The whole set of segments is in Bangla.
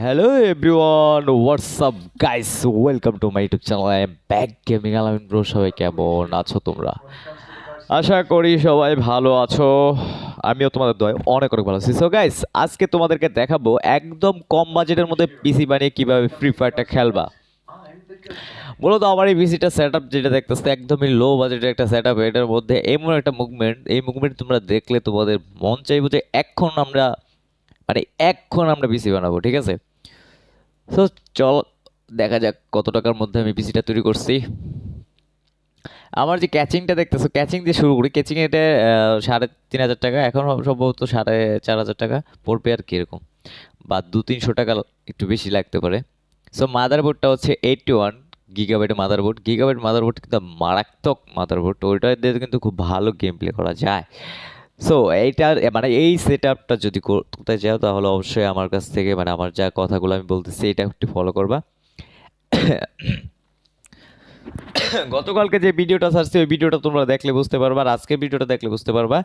Everyone, what's up guys? Welcome to my YouTube channel. I am back gaming. Alamin bro সবাই কেমন আছো তোমরা? আশা করি সবাই ভালো আছো। আমিও তোমাদের দয় অনেক অনেক ভালো আছি। সো গাইস আজকে তোমাদেরকে দেখাবো একদম কম বাজেটের মধ্যে পিসি বানিয়ে কীভাবে ফ্রি ফায়ারটা খেলবা। মূলত আমার এই পিসিটা সেট আপ যেটা দেখতেছে একদমই লো বাজেটের একটা সেট আপ এটার মধ্যে এমন একটা মুভমেন্ট এই মুভমেন্ট তোমরা দেখলে তোমাদের মন চাইব যে এখন আমরা মানে এখন আমরা পিসি বানাবো ঠিক আছে? তো চল, দেখা যাক কত টাকার মধ্যে আমি পিসিটা তৈরি করছি। আমার যে ক্যাচিংটা দেখতেছো, ক্যাচিং দিয়ে শুরু করি। ক্যাচিং এটা সাড়ে তিন হাজার টাকা। এখন সম্ভবত সাড়ে চার হাজার টাকা পড়বে আর কীরকম বা দু তিনশো টাকা একটু বেশি লাগতে পারে। সো মাদারবোর্ডটা হচ্ছে এইটটি ওয়ান গিগাবাইটের মাদারবোর্ড গিগাবাইট মাদারবোর্ড কিন্তু মারাত্মক মাদারবোর্ড ওইটা দিয়ে কিন্তু খুব ভালো গেম প্লে করা যায়। সো এইটার মানে এই সেট আপটা যদি করতে চাও তাহলে অবশ্যই আমার কাছ থেকে মানে আমার যা কথাগুলো আমি বলতেছি, এটা একটু ফলো করবা। গতকালকে যে ভিডিওটা ছাড়ছি, ওই ভিডিওটা তোমরা দেখলে বুঝতে পারবা, আর আজকের ভিডিওটা দেখলে বুঝতে পারবা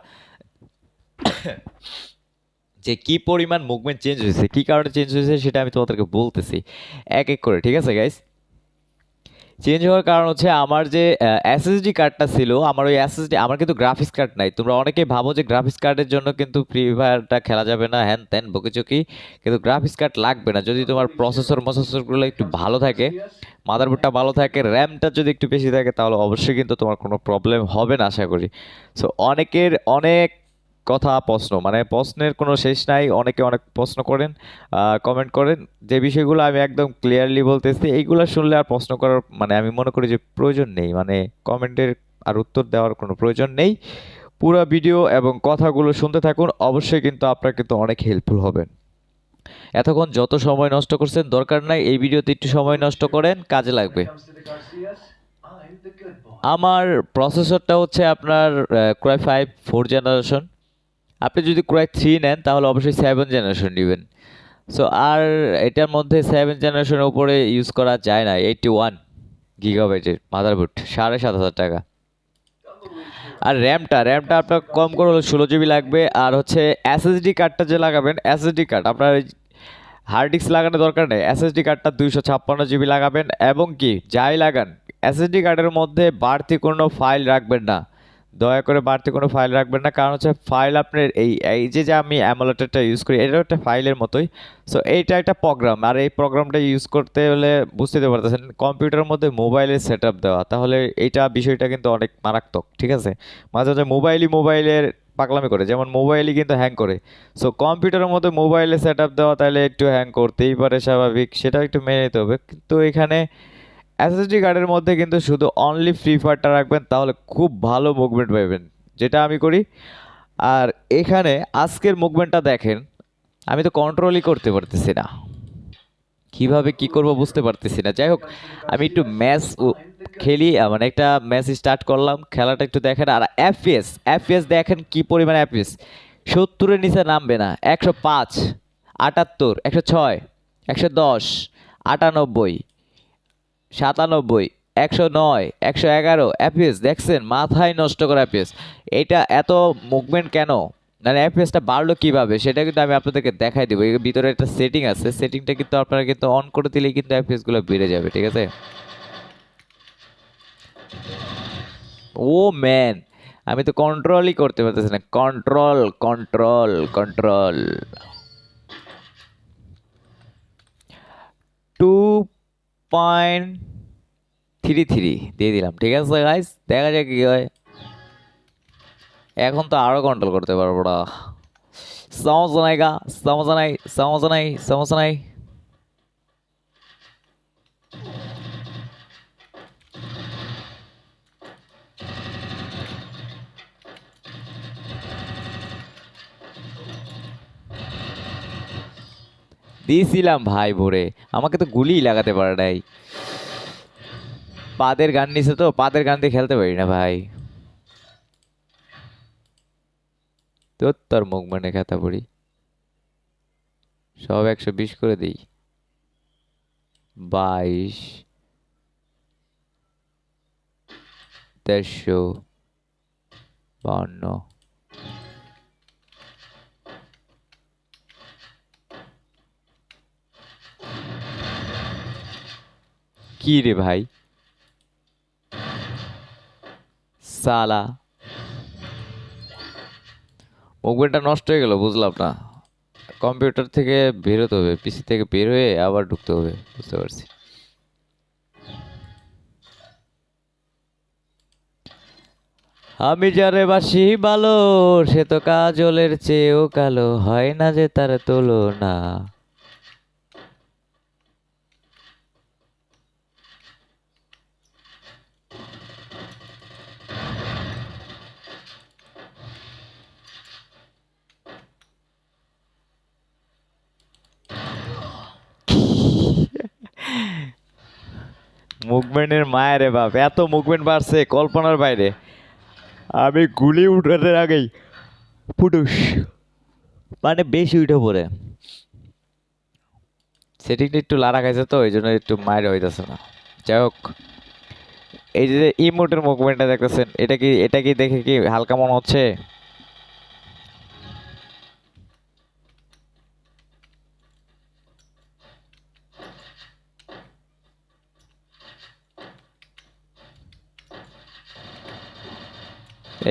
যে কি পরিমাণ মুভমেন্ট চেঞ্জ হয়েছে, কি কারণে চেঞ্জ হয়েছে সেটা আমি তোমাদেরকে বলতেছি। এক এক করে, ঠিক আছে গাইস চেঞ্জ হওয়ার কারণ হচ্ছে আমার যে এসএসডি কার্ডটা ছিল, আমার ওই এসএসডি আমার কিন্তু গ্রাফিক্স কার্ড নাই। তোমরা অনেকে ভাবো যে গ্রাফিক্স কার্ডের জন্য কিন্তু ফ্রি ফায়ারটা খেলা যাবে না, হ্যান ত্যান, বকেচকি। কিন্তু গ্রাফিক্স কার্ড লাগবে না। যদি তোমার প্রসেসর মসেসরগুলো একটু ভালো থাকে মাদারবোর্ডটা ভালো থাকে র্যামটা যদি একটু বেশি থাকে, তাহলে অবশ্যই কিন্তু তোমার কোনো প্রবলেম হবে না, আশা করি। সো অনেকের, অনেক কথা, প্রশ্ন। মানে প্রশ্নের কোনো শেষ নাই, অনেকে অনেক প্রশ্ন করেন কমেন্ট করেন। যে বিষয়গুলো আমি একদম ক্লিয়ারলি বলতেছি, এইগুলো শুনলে আর প্রশ্ন করার মানে আমি মনে করি যে প্রয়োজন নেই। মানে কমেন্টের আর উত্তর দেওয়ার কোনো প্রয়োজন নেই। পুরো ভিডিও এবং কথাগুলো শুনতে থাকুন, অবশ্যই কিন্তু আপনার কিন্তু অনেক হেল্পফুল হবেন। এতক্ষণ যত সময় নষ্ট করছেন, দরকার নাই, এই ভিডিওতে একটু সময় নষ্ট করেন, কাজে লাগবে। আমার প্রসেসরটা হচ্ছে আপনার ক্রয় ফাইভ ফোর জেনারেশন আপনি যদি ক্রয় থ্রি নেন, তাহলে অবশ্যই সেভেন জেনারেশন নেবেন। সো আর এটার মধ্যে সেভেন জেনারেশনের উপরে ইউজ করা যায় না এইটটি ওয়ান গিগাবাইটের মাদারবোর্ড সাড়ে সাত হাজার টাকা। আর র্যামটা র্যামটা আপনার কম করে হলো ষোলো জিবি লাগবে, আর হচ্ছে এসএসডি কার্ডটা যে লাগাবেন এসএসডি কার্ড আপনার হার্ড ডিস্ক লাগানোর দরকার নেই এসএসডি কার্ডটা দুইশো ছাপ্পান্ন জিবি লাগাবেন, এবং কি, যাই লাগান এসএসডি কার্ডের মধ্যে বাড়তি কোনো ফাইল রাখবেন না। দয়া করে বাড়তি কোনো ফাইল রাখবেন না। কারণ হচ্ছে ফাইল আপনার এই এই যে যে আমি অ্যামোলেটারটা ইউজ করি, এটাও একটা ফাইলের মতোই। সো এইটা একটা প্রোগ্রাম আর এই প্রোগ্রামটা ইউজ করতে হলে বুঝতে তো পারতেছেন কম্পিউটারের মধ্যে মোবাইলের সেট দেওয়া। তাহলে এইটা বিষয়টা কিন্তু অনেক মারাত্মক, ঠিক আছে? মাঝে মাঝে মোবাইলই মোবাইলের পাগলামি করে, যেমন মোবাইলই কিন্তু হ্যাং করে। সো কম্পিউটারের মধ্যে মোবাইলে সেট দেওয়া, তাহলে একটু হ্যাং করতেই পারে, স্বাভাবিক সেটা একটু মেনে নিতে হবে। কিন্তু এখানে এসএসডি কার্ডের মধ্যে কিন্তু শুধু অনলি ফ্রি ফায়ারটা রাখবেন, তাহলে খুব ভালো মুভমেন্ট পাবেন। যেটা আমি করি, আর এখানে আজকের মুভমেন্টটা দেখেন, আমি তো কন্ট্রোলই করতে পারতেছি না। কীভাবে কি করব বুঝতে পারতেছি না। যাই হোক, আমি একটু ম্যাচ খেলি মানে একটা ম্যাচ স্টার্ট করলাম, খেলাটা একটু দেখেন, আর এফপিএস এফপিএস দেখেন কি পরিমাণ এফপিএস সত্তরের নিচে নামবে না, একশো পাঁচ, আটাত্তর, একশো ছয়, একশো দশ, আটানব্বই সাতানব্বই, একশো নয়, একশো এগারো অ্যাপিএস দেখছেন? মাথায় নষ্ট করা অ্যাপিএস এটা এত মুভমেন্ট কেন? মানে অ্যাপিএসটা বাড়লো কীভাবে? সেটা কিন্তু আমি আপনাদেরকে দেখাই দেবো। এর ভিতরে একটা সেটিং আছে। সেটিংটা কিন্তু আপনারা কিন্তু অন করে দিলেই কিন্তু অ্যাপিএসগুলো বেড়ে যাবে, ঠিক আছে? ও ম্যান আমি তো কন্ট্রোলই করতে পারতেছি না। Control control control two point three three দিয়ে দিলাম, ঠিক আছে গাইস দেখা যাক কী হয়। এখন তো আরও কন্ট্রোল করতে পারব না। সমস্যা নাই গা সমস্যা নাই সমস্যা নাই সমস্যা নাই দিয়েছিলাম ভাই ভোরে। আমাকে তো গুলিই লাগাতে পারে নাই। পাদের গান নিছে তো, পাদের গান দিয়ে খেলতে পারি না ভাই। তোর তোর মুখ মানে খেতা পড়ি। সব একশো বিশ করে দিই। বাইশ। দেড়শো বাউন্ন। কি রে ভাই? সালা। মুভমেন্টটা নষ্ট হয়ে গেল, বুঝলাম না। কম্পিউটার থেকে বেরোতে হবে, পিসি থেকে বের হয়ে আবার ঢুকতে হবে, বুঝতে পারছি। আমি যারে বাসি ভালো সে তো কাজলের চেয়েও কালো, হয় না যে তার তুলনা। মুভমেন্টের মায়ের বাপ, এত মুভমেন্ট বাড়ছে কল্পনার বাইরে। আমি গুলি উঠানোর আগেই ফুটুস মানে বেশি উঠে পড়ে। সেটিংটা একটু লাড়া খাইছে তো ওই জন্য একটু মায়ের হইতেছে না। যাই হোক, এই যে ইমোটের মুভমেন্টটা দেখতেছেন, এটা কি এটা কি দেখে কি হালকা মনে হচ্ছে?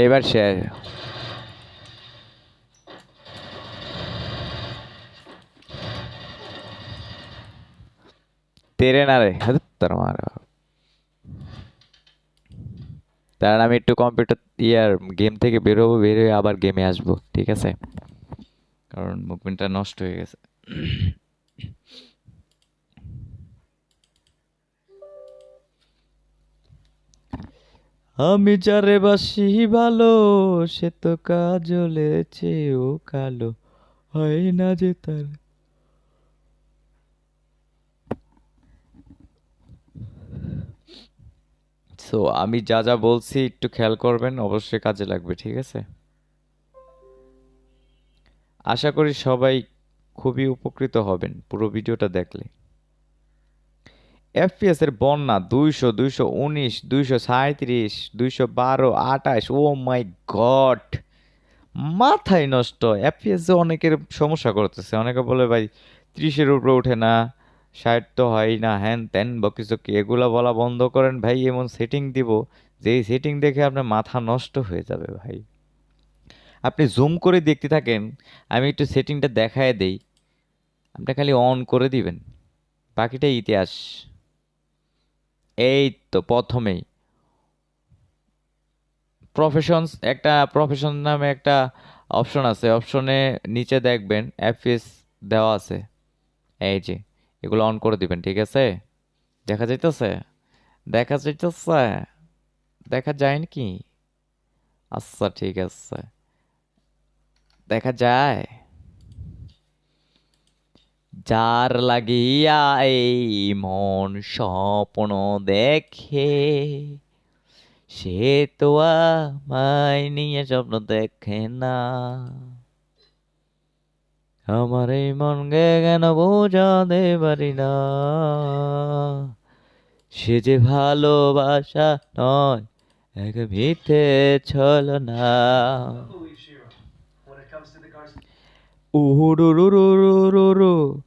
এবার শেয়ার তেরে না রে, হাত তার মার কারণ আমি একটু কম্পিউটার ইয়ার গেম থেকে বেরোবো বের হয়ে আবার গেমে আসব, ঠিক আছে? কারণ মুভমেন্টটা নষ্ট হয়ে গেছে। আমি যারে বাসি ভালো, সে তো কাজলে চেয়েও কালো। হয় না যে তার। সো আমি যা যা বলছি একটু খেয়াল করবেন, অবশ্যই কাজে লাগবে, ঠিক আছে? আশা করি সবাই খুবই উপকৃত হবেন পুরো ভিডিওটা দেখলে। এফপিএস এর বন্যা দুইশো দুইশো উনিশ, দুইশো সাঁত্রিশ দুইশো বারো, আঠাশ, ও মাই গড! মাথায় নষ্ট। এফপিএস যে অনেকের সমস্যা করতেছে। অনেকে বলে, ভাই, ত্রিশের উপরে ওঠে না, ষাট তো হয় না, হ্যান ত্যান বকিচকি এগুলো বলা বন্ধ করেন, ভাই, এমন সেটিং দিব যে সেটিং দেখে আপনার মাথা নষ্ট হয়ে যাবে, ভাই। আপনি জুম করে দেখতে থাকেন, আমি একটু সেটিংটা দেখায় দেই। আপনি খালি অন করে দিবেন। বাকিটা ইতিহাস। এই তো প্রথমেই। প্রফেশনস একটা প্রফেশন নামে একটা অপশন আছে। অপশনে নিচে দেখবেন এফএস দেওয়া আছে। এই যে, এগুলো অন করে দিবেন, ঠিক আছে? দেখা যাইতেছে? দেখা যাইতেছে? দেখা যায় কি আচ্ছা ঠিক আছে। দেখা যায়? যার লাগিয়া এই মন স্বপ্ন দেখে সে তো আমায় নিয়ে স্বপ্ন দেখে না। আমার এই মনকে কেন বোঝাতে পারি না। সে যে ভালোবাসা নয় এক মিথ্যে ছল না। Believe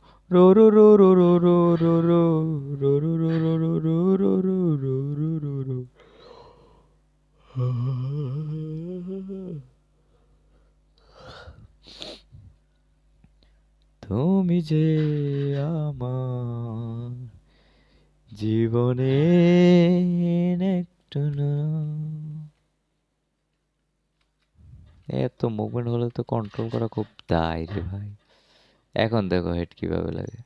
তুমি যে আমার জীবনে একটু না এত মুভমেন্ট হলে তো কন্ট্রোল করা খুব দায় রে ভাই এখন দেখো হেড কীভাবে লাগে।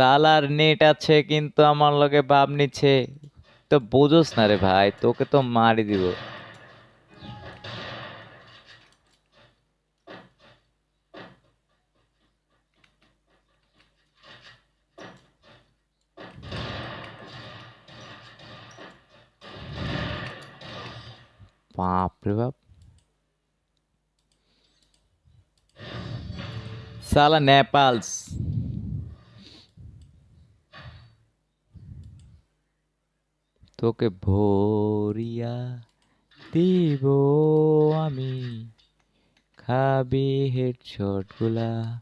সালার নেট আছে, কিন্তু আমার লগে ভাব নিচ্ছে। তো বোঝোস না রে ভাই, তোকে তো মারি দিব। বাপ সালা নেপালস। তোকে ভরিয়া দিব আমি। খাবি হেডশটগুলা।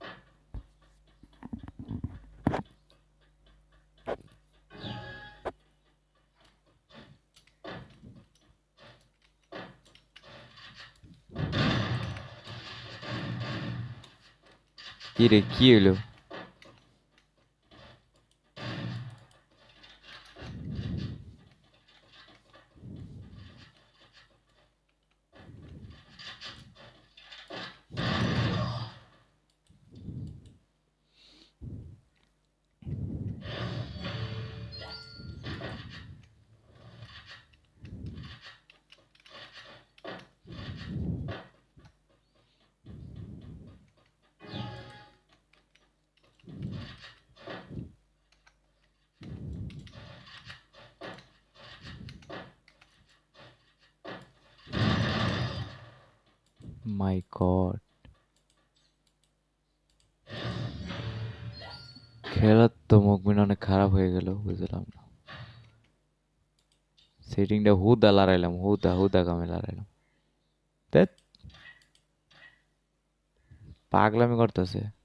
কি রে কি হলো মাই গড খেলার তো মুখবিন অনেক খারাপ হয়ে গেল, বুঝলাম না। সেটিংটা হুদা লড়াইলাম, হুদা হুদা কামে লড়াইলাম। পাগলামি করতেছে।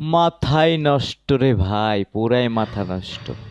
মাথাই নষ্ট রে ভাই পুরাই মাথা নষ্ট।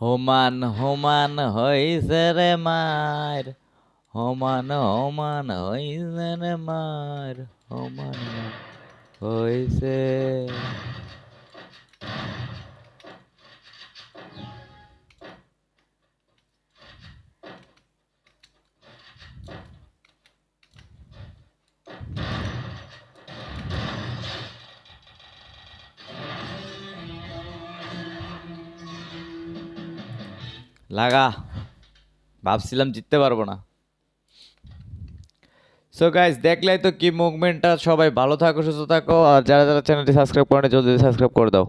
হোমান হোমান হইছে রে মার। হোমান হোমান হইছে রে মার। হোমান হইছে। লাগা। ভাবছিলাম জিততে পারব না। সো গাইজ দেখলাই তো কি মুভমেন্টটা সবাই ভালো থাকো, সুস্থ থাকো। আর যারা যারা চ্যানেলটি সাবস্ক্রাইব করেন, জলদি সাবস্ক্রাইব করে দাও।